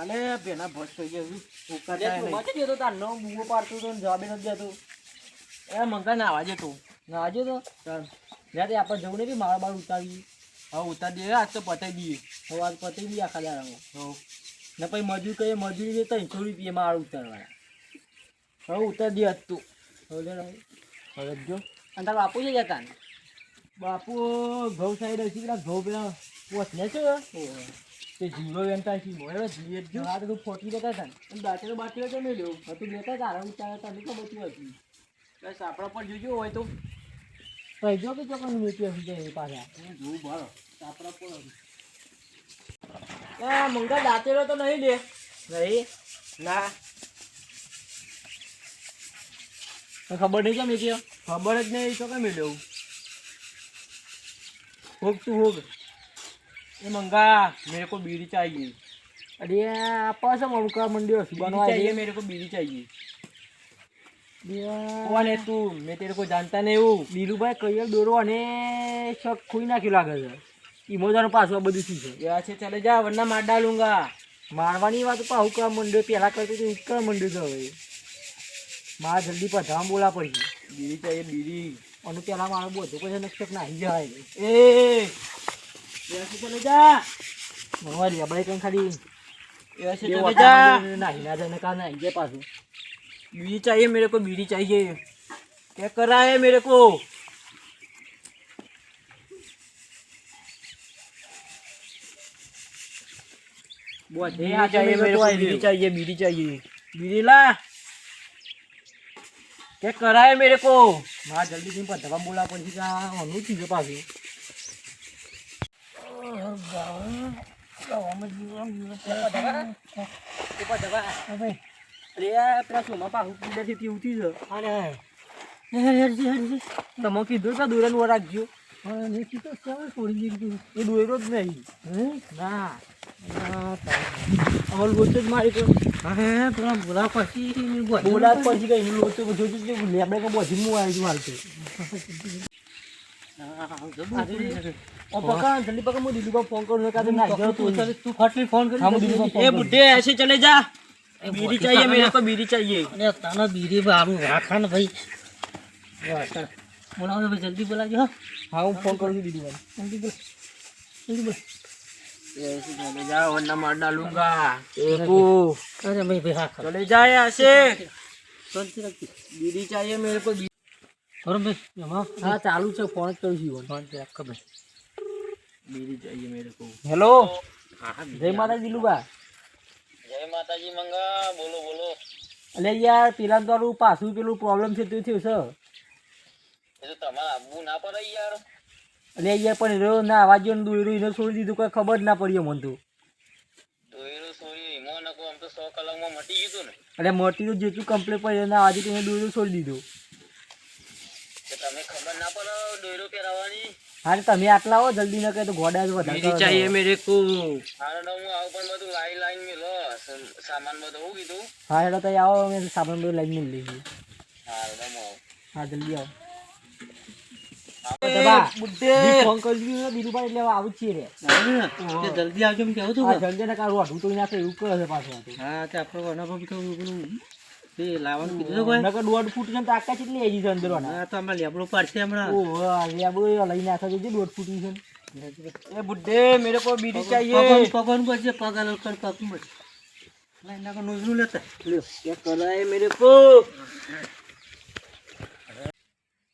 આલે પેલા ભસ થઈ ગયો ઉકા લે, તું મચી ગયો તો તારનો બૂમો પાડતો તો ને જવાબે નથી દેતો. એ મંગા ના આવાજે તું. ના આજે તો? જ્યારે આપણે જવું નહીં મારા બાર ઉતારી. હવે ઉતાર દે. આજ તો પતાવી દઈએ. હવે આજ પતાવી દઈએ આખા દાડામાં. ને પછી મજૂર કહીએ મજૂરી તો ત્રણસો રૂપિયા માળ ઉતારવાના. હવે ઉતાર દે આજ તું. હવે જો અને તારા બાપુ છે જતા તાને બાપુ ઘઉં સાઈડ હશે પેલા ઘઉં પેલા પોચને છે તે જીવો વેનતા છે મોરે જીવે જો આ તો ફોટી દેતા હતા અને દાંતેલો બાટલો તો મેં લેવું હવે તું લેતા તારા ઉતારે તને ખબર તું. હતી બસ આપણા પર જોજો હોય તો. પછી જો કે ચોકન વેચી હશે જાય એ પાછા. જોવું ભારો આપણા પર એ, મંગા દાંતેલો તો નહીં લે નહીં? ના. ખબર નહીં કેમ વેચી ખબર જ નહીં તો કેમ લેવું? હોગ તું હોગ એ મંગા मेरे को बीड़ी चाहिए અરે આ પાછો મમકા મંડ્યો છે बीड़ी બનવા चाहिए मेरे को बीड़ी चाहिए कौन है तू मैं तेरे को जानता नहीं हूँ બીરુભાઈ કૈયલ દોરો અને શક ખોઈ નાખ્યું લાગે છે ઈમોજાનું પાછું આ બધું શું છે यहाँ से चले जा वरना मार डालूंगा મારવાની વાત પાહુ કરવા મંડ્યો પહેલા કરતો તો ઉત્કળ મંડ્યો છે હવે મારે જલ્દી પધાવા બોલા પડી बीड़ी चाहिए बीड़ी અને પેલા મારો બધું પછી નક્ષક નાહી જાય ए यहाँ से चले जा મવા રેબડે કંઈ ખાલી यहाँ से બે चले વાટા जा માંડીને નાહી ના જાય ને કાં નાહી જાય પાછું बीड़ी चाहिए मेरे को बीड़ी चाहिए क्या कर रहा है मेरे को બધે बीड़ी હાથે चाहिए મેં मेरे को જતો बीड़ी આવ્યો. चाहिए बीड़ी चाहिए बीड़ी ला क्या कर रहा है मेरे को મારે જલ્દી જઈને પધાવા બોલા પછી કે આ આનું થઈ ગયું પાછું તમે કીધું કે દોરાનું વાર રાખજો છોડી દીધું એ દોયરો જ નહીં ના અમલ તારે. જ મારી તો અરે પેલા બોલા પછી બોલા પછી કઈ લોચો જોજો જ લેબડે કે બધી હું આવી જલ્દી પકડ હું દીદી ફોન કરું કાં તો નાઈ જાઉં તું તું ફટલી ફોન કરી हाँ, मैं दीदी को ए बुड्ढे ऐसे चले जा बीड़ी चाहिए मेरे को बीड़ी चाहिए અરે તાનો બીરી બારું રાખા ને ભાઈ બોલાવો તો ભાઈ જલ્દી બોલાવજો હા हाँ वो फोन करूँगी दीदी भाई જલ્દી બોલ જલ્દી બોલ ऐसे चले जा वरना मार डालूंगा देखो અરે ભાઈ ભાઈ હા ખરો चले जा यहाँ से શાંતિ રાખી बीड़ी चाहिए मेरे को સૌરભભાઈ એમાં હા ચાલુ છે ફોન જ કરું છું ફોન હેલો? જય માતાજી લુગા. જય માતાજી મંગા. બોલો બોલો. અલે યાર પેલા તારું પાછું પેલું પ્રોબ્લેમ છે તે થયું છે? એ તો તમારે આવવું ના પડે યાર. અલે યાર પણ રો ના આવાજ ને દોયરું એને છોડી દીધું કોઈ ખબર ના પડી મને તો. દોયરું છોડી એમાં નકો આમ તો સો મટી ગયું તો જેટલું કમ્પ્લેટ પડ્યું એના છોડી દીધું. ડોયરો તમે આટલા હો જલ્દી ન કહે તો ઘોડા જ વધારે મેરી ચાહીએ મેરે કો હારે તો હું આવું પણ બધું લાઈ લાઈન મે લો સામાન બધું હું કીધું. હારે તો આવો અમે સામાન બધું લાઈન મે લઈએ. હારે તો હા જલ્દી આવો. જલ્દી આવજો કેવું તું જલ્દી કાઢું અઢું તો નાખે એવું કરે છે પાછું. હા તે આપણો અનુભવ કેવું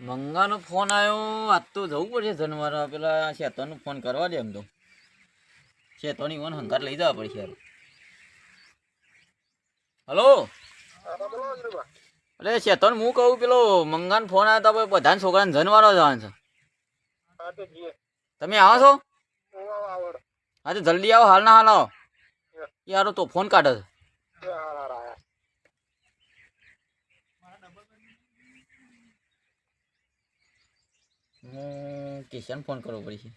મંગા નો ફોન આવ્યો આજ તો જવું પડશે જનવાર. પેલા શેતોનો ફોન કરવા દે એમ તો. શેતોની ફોન હંકાર લઈ જવા પડશે યાર. હલો? અરે શેતન હું કહું પેલો મંગાન ફોન આવ્યો તો બધા છોકરાને જનવાનો જવાનું છે. તમે આવો છો? હા તો જલ્દી આવો હાલ ના હાલ આવો. યાર તો ફોન કાઢે છે. હું કિશન ફોન કરવો પડશે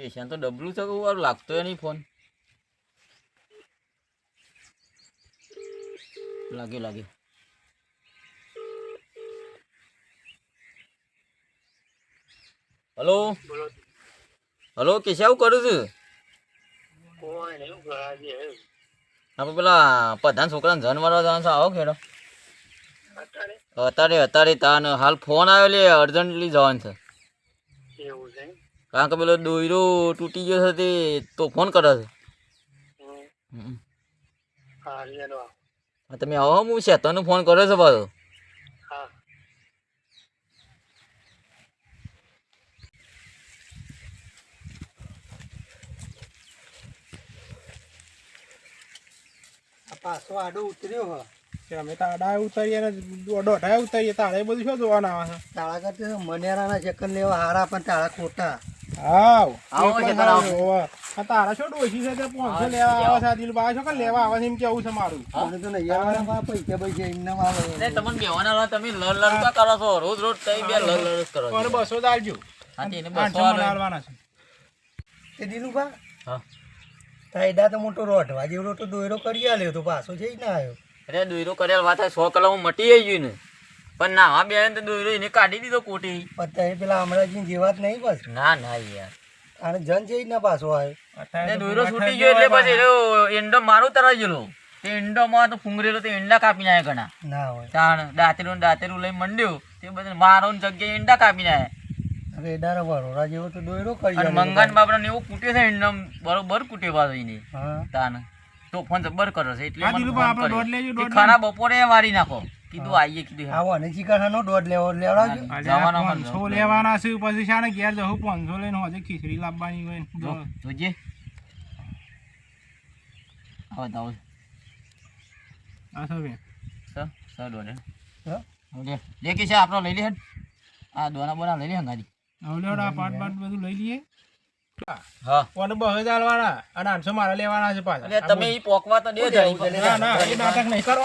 કિશન તો ડબલું છે વાર લાગતો નહીં ફોન લાગ્યો લાગ્યો. હલો હલો કેશવ કરું છું? આપણે પેલા પ્રધાન છોકરાને જન મારવા જવાનું છે આવો ખેડો. અત્યારે? અત્યારે તાન હાલ ફોન આવ્યો લે અર્જન્ટલી જવાનું છે. કારણ કે પેલો દોયરો તૂટી ગયો છે તે તો ફોન કરે છે. હા, તમે આવો હું શેતાનો ફોન કર્યો છે પાછો. પાછો આડો ઉતર્યો હ. અમે તાડા ઉતારીએ ને દોઢાય ઉતારીએ તાળે બધું શું જોવાના આવે છે? તાળા કરતા મનેરાના ચક્કર લેવા હારા પણ તાળા ખોટા. આવો. એ છે તારા. આ તારા શું ડોશી છે તે પોણસો લેવા આવે છે આ દિલબા છો કે લેવા આવે છે એમ કેવું છે મારું? મને તો નહીં આવવાના પૈસા પૈસા એમને આવે ને તમને બેવાના લો તમે લડ લડ કરો છો. રોજ રોજ તઈ બે લડ લડ કરો છો. પણ બસો દાલજો હા, તે બસો આઠસો મને આલે. હાલવાના છે. તે દિલુભા હા. તાયડા તો મોટો રોઢવા જેવડો તો દોયરો કરી આલ્યો તો પાછો જઈ ના આવ્યો અરે દોયરો કરેલ વાત સો કલામાં મટી ગયું ને. પણ નાવા બે તો દોયરો એને કાઢી દીધો કોટી પણ પેલા અમરાજી જેવા જ નહીં બસ. ના ના યાર. અને જન જઈ ના પાછો આવ્યો ને દોયરો છૂટી ગયો એટલે પછી એંડો મારું તરાઈ ગયેલો. તે એંડોમાં તો ફૂંગરેલો તે એંડા કાપી નાખ્યા ઘણા. ના હોય. તાણ દાંતેરું ને લઈ મંડ્યો. તે બધું મારો ને જગ્યાએ ઈંડા કાપી નાખે જેવો તો દોયરો કરી અને. મંગાન બાપરાને એવું કૂટ્યો છે એંડમ બરોબર કૂટ્યો પાછો એને. તાન તો ફોન જબર કરો છે એટલે ખાના બપોરે મારી નાખો. કીધું આઈએ કીધું આવો અને ચીકરનો દોઢ લેવો લેવડાવજો. જવાનો મન છો લેવાના છે પછી શાને ઘેર જવું પાંચસો લઈને હજુ ખીચડી લાવવાની હોય ને. જોજે. આવો તો આવો. આ શું બે સર સર દોડે ઓકે લે. લે કે છે આપણો લઈ લે આ દોના બોના લઈ લે હંગાડી હવે લેવડો આ પાટ બાટ બધું લઈ લઈએ. કોને બહુ જ અને આઠસો મારા લેવાના છે પાછા એટલે તમે ઈ પોકવા તો દે જણી ના ના એ નાટક નહીં કરો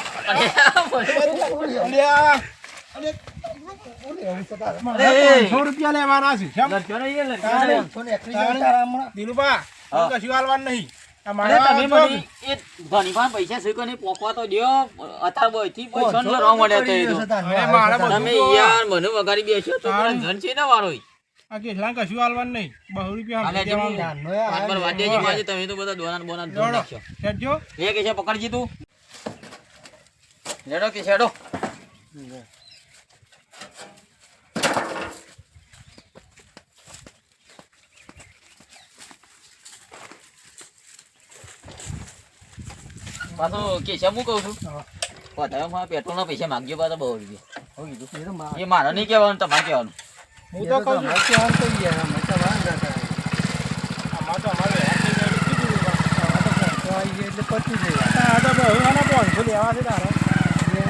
અરે, રૂપિયા લેવાના છે ને. દિલુભા કશું હાલવાનું નહીં પૈસા શીખો નહીં પોકવા તો દ્યો અત્યારે બોયથી પૈસા ને મળ્યા તમે યાર મને વગાડી બેસ્યો તો. ધન છે ને વારો આ કશું હાલવાનું નહીં? બહુ રૂપિયા તમે તો બધા દોના બોના ને નાખ્યો. ખેંચજો. લે કે છે પકડજી તું. લેડો કે છેડો પાછો કે છે હું કહું છું? વધારે પેટ્રોલના પૈસા માગજો પાછા બહુ રૂપિયા. હું એ મારે નહીં કહેવાનું તમારે કહેવાનું. હું તો કહું છું તો યાર, અમે તો વાંધા હતા. આમાં તો અમારે થઈ એટલે. આમાં ગયા પતી જાય. આ તો બહુ આના પાંચસો લેવા છે તારે લે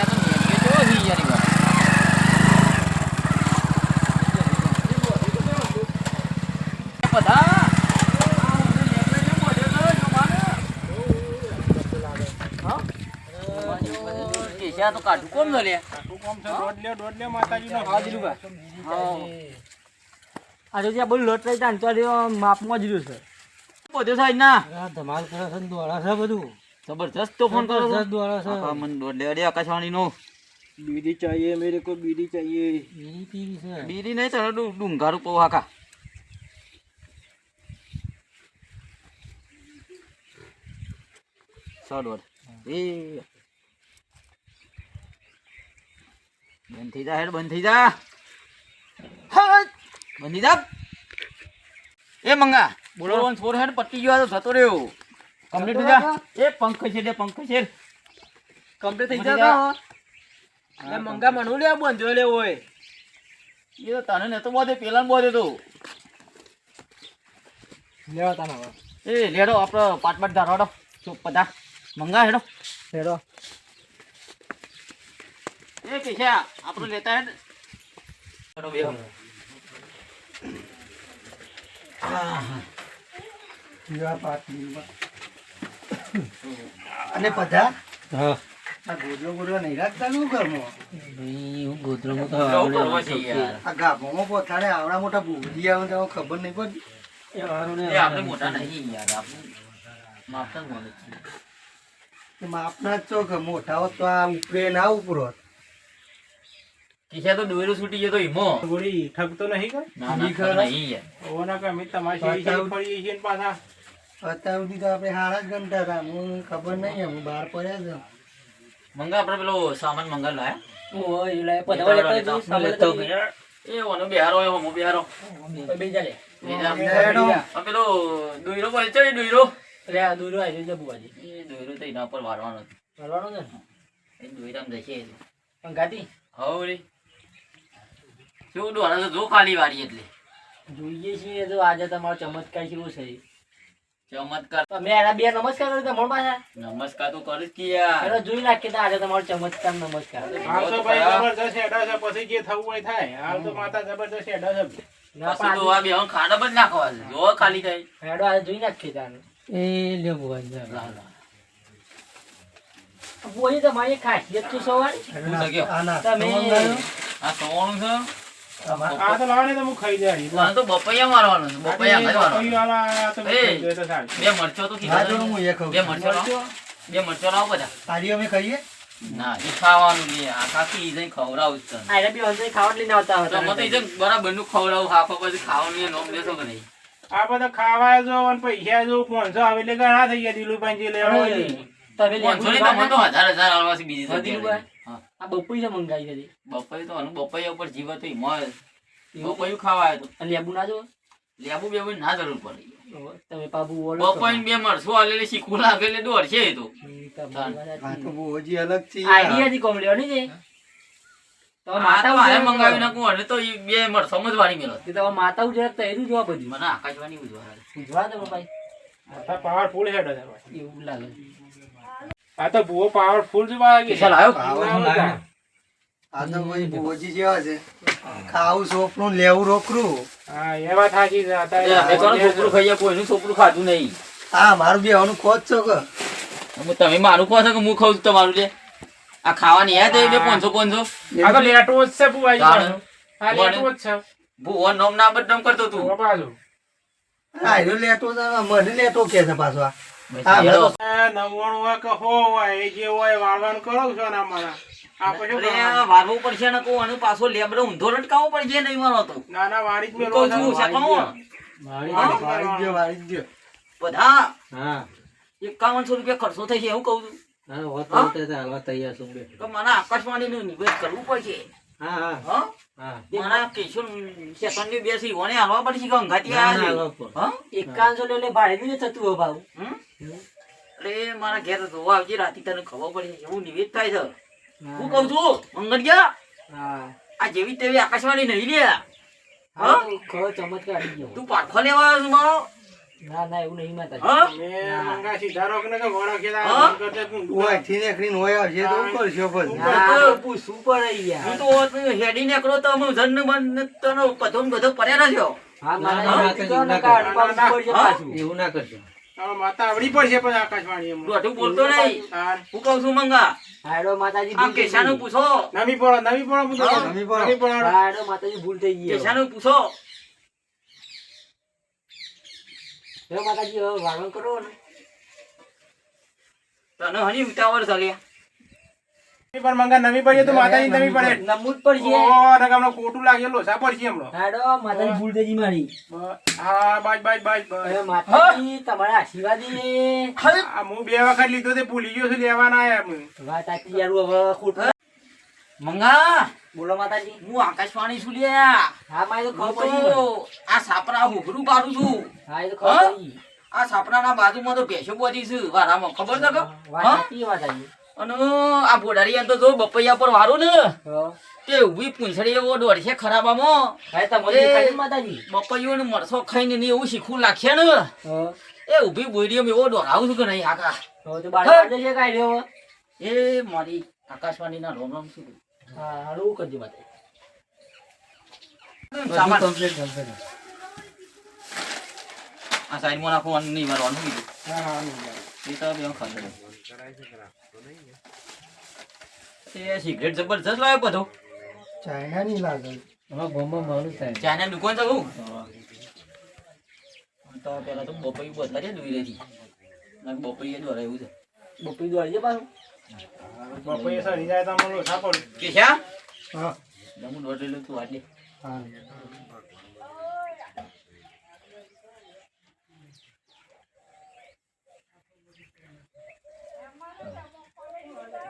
આ તો નેકળે કેવો છે યાર ઈ વાત. બધા કેશા તો કાઢું. કોમ નો લે. કાઢું કોમ છે દોઢ લે દોઢ લે માતાજીનો આજે ત્યાં બધું લોટ રહી તાન તો માપમાં જ રહ્યું છે. પોતે સાઈડ ના. ધમાલ કરે છે દોડા છે બધું. જબરજસ્ત તો ફોન કરો છો. જબરજસ્ત દોડા છે. આખા મન દોડ લે આકાશવાણી નો. બીડી ચાહીએ મેરે કો બીડી ચાહીએ બીડી પીવી છે. બીડી નહીં તો ડુંગારું પૌ કા સડવડ. એ. બંધ થઈ જા હેડ બંધ થઈ જા. બંધ થઈ જા. એ મંગા બોલો. ફોર હેડ પટી ગયો તો જતો રહ્યો. કમ્પ્લીટ થઈ જા. એ પંખ છે પંખ છે. કમ્પ્લીટ થઈ જા. એટલે મંગા મનુ લે બંધો લે ઓય એ તો તને નતો બોધે પેલા ને બોધે તો. લેવા તને હવે. એ લેડો આપણો પાટ પાટ ધારવાડો. ચોપ પધા મંગા હેડો. હેડો એ પૈસા આપણો લેતા હે અને બધા? હા. આ ગોદરો ગોદરો નહીં રાખતા નું ઘરમાં? હું ગોધરામાં કેવું કરવો છે યાર. આ ગાભોમાં પોતાડે આવડા મોટા ભૂલી આવે તો ખબર નહીં પડતી. એ આપણે મોટા નહીં. યાર આપણે માપતા જ મોડે માપના જ છો મોટા હોત તો આ ઉપરે ના ઉપરો હોત. કિસ્યા તો દોરો છૂટી ગયો તો ઈમો. ગોળી ઠગતો નહીં કે? ના ના ખબર નહીં ઓના કે મિત તમારી શેરી ફરીએ છીએ ને પાછા? અત્યાર સુધી તો આપણે હારા જ ગમતા હતા. હું ખબર નહીં હું બહાર પડ્યા છું મંગા આપણે પેલો સામાન મંગા લાયા? લેતા જઈશ. એ ઓનો બિહારો એ બિહારો. લે. પેલો દોયરો બોલ છે દોયરો. લે આ દૂર આવી જજો બુવાજી. એ દોયરો તો એના પર વાળવાનો છે. છે એ દોયરામાં જશે એ. અંગાતી? હવ રે. કેવું દોડે તો જો ખાલી વાળી એટલે. જોઈએ છીએ તો આજે તમારો ચમત્કાર કેવો છે. ચમત્કાર તમે એના બે નમસ્કાર કરી તમારા પાછા નમસ્કાર તો કરીશ કે યાર. પેલો જોઈ નાખીએ તો આજે તમારો ચમત્કાર નમસ્કાર. હાલ તો ભાઈ જબરજસ્ત હેડો છે. પછી જે થવું હોય થાય. હાલ તો માતા જબરજસ્ત હેડો છે. પછી તો આ બે ખાડા જ નાખવા છે. જો ખાલી થાય હેડો આજે જોઈ નાખી તારે એ લે બુવાજી તમારી ખાસિયત શું તમે આ સવાણું છે? આ તો લાવો તો હું ખાઈ જાય. આને તો બપૈયા મારવાનું છે બપૈયા ખાઈ મારવાનું. એ. ખાઈ તો સારું. બે મરચો તો કીધા જો હું એ ખાઉં બે મરચો લાવો. બે મરચો લાવો બધા. તારી અમે ખાઈએ? ના એ ખાવાનું છે આ કાકી જઈને ખવડાવું જ તને. એટલે બે અંતે ખાવા લઈને આવતા હતા મને તો બરાબરનું ખવડાવું હાફા પછી ખાવાનું નોમ દેશો કે નહીં. આ બધા ખાવા જો અને પૈસા જો પાંચસો આવે એટલે ઘણા થઈ ગયા દિલુભાઈ જે લેવા. તમે પાંચસો તો તો હજાર હજાર આલવાથી બીજી જગ્યાએ આ બપોઈ છે મંગાવી હતી બપૈયું તો આનું બપૈયા ઉપર જીવ હતો ઈ મળે બપૈયું ખાવા તો. લેબુ ના જો લેબુ બેબુ ના જરૂર પડે. તમે પાબુ બોલો બપૈયું બે મરસું આલેલી શીખવું લાગે એટલે દોડશે તો. આ તો બહુ હજી અલગ છે આઈડિયા થી કોમ લેવાની છે તો માતા તો મંગાવી નાખું અને તો ઈ બે મરસો સમજવાની મેલો. કે તમારે માતા ઉજળા તો એનું જોવા બધું. મને આકાશવાણી ઉજવા ભાઈ આ પાવરફુલ હેડ છે એવું લાગે. આ તો ભૂવો પાવરફુલ જ વાગે. ચાલ આવ્યો ખાવાનું આ તો ભાઈ ભુવોજી જેવા છે. ખાવું સોપનું લેવું રોકરું. હા એ વાત સાચી છે. કોનું છોકરું અત્યારે ખાઈએ કોઈનું છોકરું ખાધું નહીં. હા મારું બે આનું ખોજ છો કે? હું તમે મારું કહો છો કે હું ખાઉં છું તમારું લે આ ખાવાની યાદ આવી બે પાંચસો પાંચસો. આ તો લેટો જ છે ભુવાજી. આ લેટો જ છે. ભૂવો નોમ ના બદનામ કરતો તું. બાજુ એનો લેટો મને લેટો કે છે પાછો આ. આ. નવ્વાણું કહો હોય એ જે હોય વાળવાનું કરો છો ને અમારા. આ પછી અરે આ વારવું પડશે ને કહું અને પાછો લેબડો ઊંધો લટકાવવો પડશે નહીં મારો તો. ના ના વાળી જ હું કહું છું શેકાવો. વાળી વાળી જ ગયો જ બધા? હા. એકાવનસો રૂપિયા ખર્ચો થઈ છે એવું કહું છું. હા હોત હાલવા તૈયાર છું બે. તો મને આકાશવાણી નું નિવેદ કરવું પડશે. હા હા. હા? હા. મારા કેશવ સેકન્ડની બેસી ઓને હાલવા પડશે કે અંગાતી છે હા? એટલે ભાડે બી થતું હોય ભાવ. હમ? અરે મારા ઘેર જોવા આવજે રાતી તને ખબર પડી એવું નિવેદ થાય છે. હું. કઉ છું મંગળિયા હા. આ જેવી તેવી આકાશવાણી નહીં લે. ખરો ચમત્કાર તું પાઠો લેવા મારો? ના ના એવું નહીં માતા મંગા સીધા કે કે દે તું. ઓયથી નીકળીને ઓય આવશે તો હું. કરશો પછી ના તો. પૂછવું પડે યાર? હું તો હેડી નીકળો તો હું જન બંધ તને બધો બધો પડ્યા રહ્યો હા મારા પાછું? પાછું. એવું ના હવે માતા આવડી પડશે પણ આકાશવાણી દોઢું બોલતો નહીં. હું કહું છું મંગા હાડો માતાજી આ કેશાનું પૂછો. નવી પડો નવી પડો પૂછો. નમી હા. પડો. હાડો માતાજી ભૂલ થઈ ગઈ. હવે. કેશાનું પૂછો. હવે માતાજી હવે વાગણ કરો ને. તને હની ઉતાવળ ચાલ્યા પણ મંગા નવી પડે તો માતાજી નવી પડે. નમવું પડશે ઓહો, નકા હમણાં ખોટું લાગે પડશે હમણાં. હાડો માતાજી ભૂલ થઈ ગઈ મારી. હા બાજ બાજ બાજ બાજ. માતાજી તમારા આશીર્વાદ. એ આ હું બે વખત લીધો તે ભૂલી ગયો છું લેવાના આયા અમે. વાત આખી યાર હવે ખોટું. મંગા બોલો માતાજી. હું આકાશવાણી છું હા તો ખબર આ સાપરા હુકરું પાડું છું. હા એ તો ખબર આ સાપરાના બાજુમાં તો ભેંસો બોધી છે. વારામાં ખબર છે કે? વાત અને આ બોડારી તો જો બપૈયા પર વારો ને તે ઊભી પૂંછડી એવો દોડશે ખરાબામાં. ખરાબ છે માતાજી બપૈયું ને મરસો ખાઈને ને એવું શીખવું લાગશે ને. એ ઊભી બોડીમાં એવો દોડાવું છું કે નહીં આકા છે એ મારી આકાશવાણીના રોમ રોમ શું હારું કરજો માતાજી આ સાઈડમાં નાખવાનું નહીં મારવાનું. કીધું એ તો બે ખાધો. એ સિગરેટ જબરજસ્ત લાવ્યો બધો. ચાઇના ની લાગે. અમારા ગામમાં મારું થાય ચાઇના દુકાન છે હું. તો પેલા તો બપૈયું બદલા દોઈ રહી એ દ્વારા એવું છે. બપોરી દોરી છે પાછું? બપોરે સરી જાય તો મને લોસા પડે. કે છે હા. જમું દોડેલું તું આજે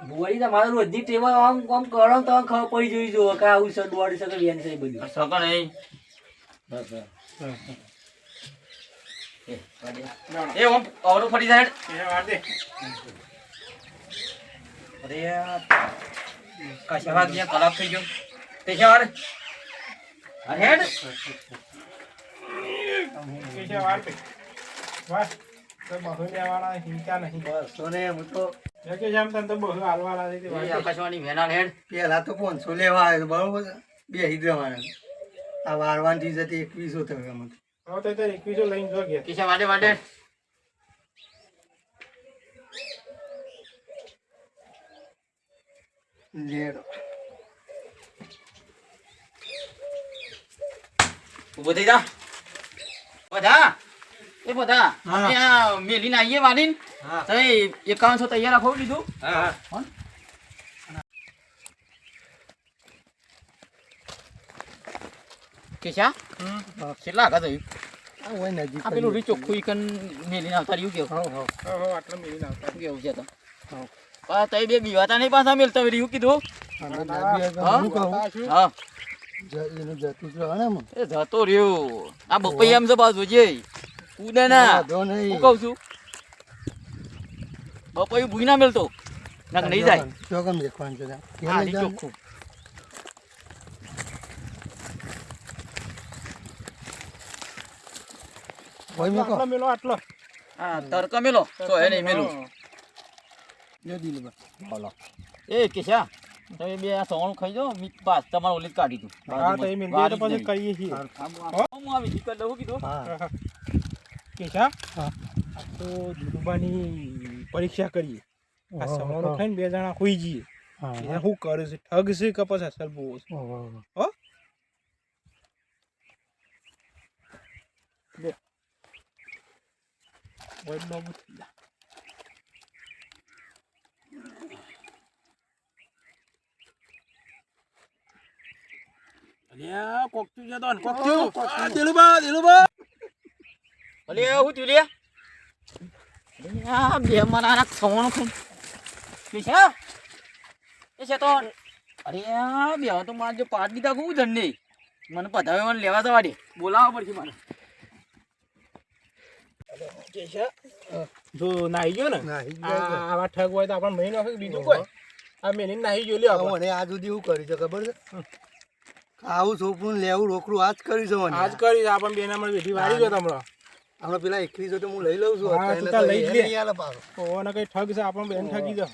ભુવાજી તમારે રોજની ટેવ આમ આમ કરો ને તો ખબર પડી જોઈ જુઓ કે આવું છે દોડી શકે વેન છે બધું. સકન એ. એ ઓમ અવરું ફરી જાય. એ વાર દે અરે કશા થઈ ગયો? તે છે વાર? અરે હેડ. એ છે વાર? દે વાર તો બહુ લેવાના ચિંતા નહીં. બસો ને હું તો એ કે જેમ તને તો બહુ હાલવાના છે તે વાર એ દે. આકાશવાણી વેના હેડ. પેલા તો પાંચસો લેવા આવ્યો બરોબર બે હિદ્રવાના આ વારવાનથી જતી એકવીસો થયો એમાં હવે તો એકવીસો લઈને જો ઘેર. કિશા વાડે વાડે લેડો. ઊભો થઈ જા. બધા એ બધા મેલીને આવીએ વાલીને. હા. તમે એકાવનસો તૈયાર રાખો લીધું? કેશા કેટલા આગળ થયું? આ પેલું રી ચોખ્ખું ઈકન મેલીને આવતા રહ્યું કેવું આટલો મેળીને આવતા કેવું છે તો? પા તઈ બે બીવાતા નહીં પાછા મેલતા હોય રહ્યું કીધું હા? જ- જતું જ રહ્યો આ બપૈયા એમ? છે બાજુ છે કૂદે ના કઉ હું કહું છું બપૈયું ભૂઈ ના મેલતો. નાક નહીં જાય. ચોકમ દેખવાનું છે હા લઈ ચોખ્ખું હોય મેં આટલો મેલો આટલો. હા તડકા મેલો. તો એ નહીં મેલું. લે દિલભાઈ. બોલો. એ કેશા તમે બે આ ખાઈ જાઓ મી પાસ. તમારું ઓલી કાઢી દઉં હા તો એ મેંદી તો પછી કરીએ છીએ. હું? આવી દીકત લઉં કીધું. હા. કેશા? હા. તો દુર્બાની પરીક્ષા કરીએ. આ સવારો ખાઈને બે જણા હોઈ જઈએ. હા એને શું કરે છે? ઠગ છે કે પછી અસલ બહુ છે. હો. અલ્યા, થયું છે તો ને, કોક થયું. આ, દિલુભા, દિલુભા. હું લે? આ બે મારા ખાઈ. એ છે? તો? અરે આ બે તો મારે જો પાડ દીધા કહું ધંધે? મને પધાવે મને લેવા જવા દે. બોલાવવા પડશે મારે. જો નાહી ગયો ને? છે. આવા ઠગ હોય તો આપણે મહિનો હોય બીજું કોઈ? આ મેલીને નાહી ગયો લ્યો મને આ સુધી એવું કરી છે ખબર છે? આવું છોકરું લેવું રોકડું આજ કરી છે મને. આજ કરી આપણને બેના મળે વેઠી વાળી ગયો તમણો હમણાં પેલા એકવીસો તો હું લઈ લઉં છું હા, તું લઈ જ લે. આલે પાછો. ઓને કઈ ઠગ છે આપણે બેન ઠગી ઓહો.